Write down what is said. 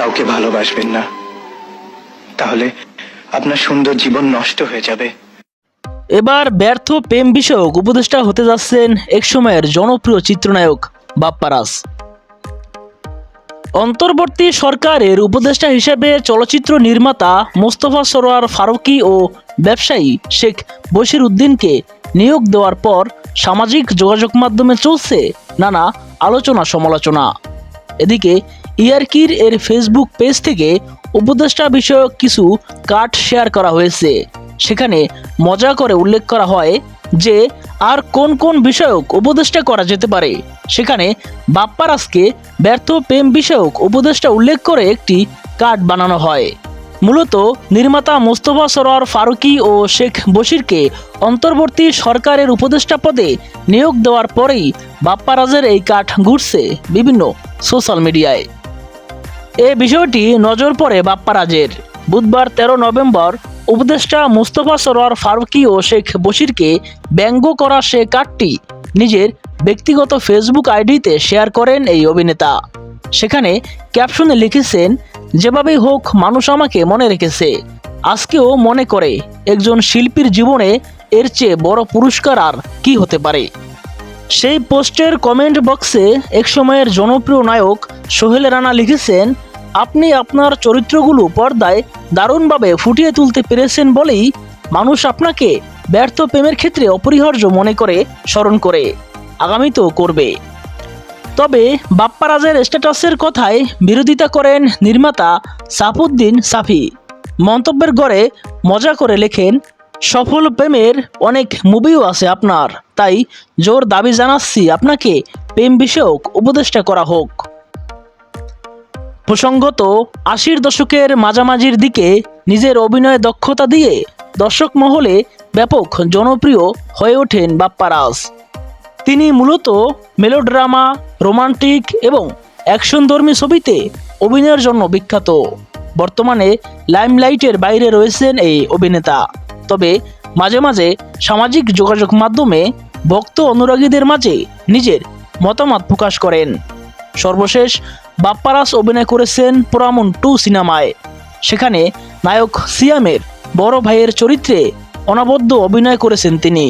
কাউকে ভালোবাসবেন না। তাহলে আপনার সুন্দর জীবন নষ্ট হয়ে যাবে। এবার ব্যর্থ প্রেম বিষয়ক উপদেষ্টা হতে যাচ্ছেন একসময়ের জনপ্রিয় চিত্রনায়ক বাপ্পারাস অন্তর্বর্তী সরকারের উপদেষ্টা হিসেবে চলচ্চিত্র নির্মাতা মোস্তফা সরোয়ার ফারুকি ও ব্যবসায়ী শেখ বশির উদ্দিনকে নিয়োগ দেওয়ার পর সামাজিক যোগাযোগ মাধ্যমে চলছে নানা আলোচনা সমালোচনা এদিকে ইয়ারকির এর ফেসবুক পেজ থেকে উপদেষ্টা বিষয়ক কিছু কার্ড শেয়ার করা হয়েছে। সেখানে মজা করে উল্লেখ করা হয় যে, আর কোন কোন বিষয়ক উপদেষ্টা করা যেতে পারে? সেখানে বাপ্পারাজকে ব্যর্থ প্রেম বিষয়ক উপদেষ্টা উল্লেখ করে একটি কার্ড বানানো হয়। মূলত নির্মাতা মোস্তফা সরোয়ার ফারুকি ও শেখ বশিরকে অন্তর্বর্তী সরকারের উপদেষ্টা পদে নিয়োগ দেওয়ার পরেই বাপ্পারাজের এই কাঠ ঘুরছে বিভিন্ন সোশ্যাল মিডিয়ায় এ বিষয়টি নজর পড়ে বাপ্পারাজের। বুধবার তেরো নভেম্বর উপদেষ্টা মুস্তফা সরোয়ার ফারুকি ও শেখ বশিরকে ব্যঙ্গ করা সে কার্ডটি নিজের ব্যক্তিগত ফেসবুক আইডিতে শেয়ার করেন এই অভিনেতা। সেখানে ক্যাপশনে লিখেছেন, যেভাবেই হোক, মানুষ আমাকে মনে রেখেছে। আজকেও মনে করে একজন শিল্পীর জীবনে এর চেয়ে বড় পুরস্কার আর কি হতে পারে? সেই পোস্টের কমেন্ট বক্সে একসময়ের জনপ্রিয় নায়ক সোহেল রানা লিখেছেন, আপনি আপনার চরিত্রগুলো পর্দায় দারুণভাবে ফুটিয়ে তুলতে পেরেছেন বলেই মানুষ আপনাকে ব্যর্থ প্রেমের ক্ষেত্রে অপরিহার্য মনে করে স্মরণ করে, আগামীতেও করবে। তবে বাপ্পারাজের স্ট্যাটাসের কথায় বিরোধিতা করেন নির্মাতা সাফুদ্দিন সাফি। মন্তব্যের গড়ে মজা করে লেখেন, সফল প্রেমের অনেক মুভিও আছে আপনার, তাই জোর দাবি জানাচ্ছি আপনাকে প্রেম বিষয়ক উপদেষ্টা করা হোক। প্রসঙ্গত, আশির দশকের মাঝামাঝির দিকে নিজের অভিনয় দক্ষতা দিয়ে দর্শক মহলে ব্যাপক জনপ্রিয় হয়ে ওঠেন বাপ্পারাজ তিনি মূলত মেলোড্রামা, রোমান্টিক এবং অ্যাকশনধর্মী ছবিতে অভিনয়ের জন্য বিখ্যাত। বর্তমানে লাইমলাইটের বাইরে রয়েছেন এই অভিনেতা। তবে মাঝে মাঝে সামাজিক যোগাযোগ মাধ্যমে ভক্ত অনুরাগীদের মাঝে নিজের মতামত প্রকাশ করেন। সর্বশেষ বাপ্পারাস অভিনয় করেছেন পোরামন টু সিনেমায়। সেখানে নায়ক সিয়ামের বড় ভাইয়ের চরিত্রে অনবদ্য অভিনয় করেছেন তিনি।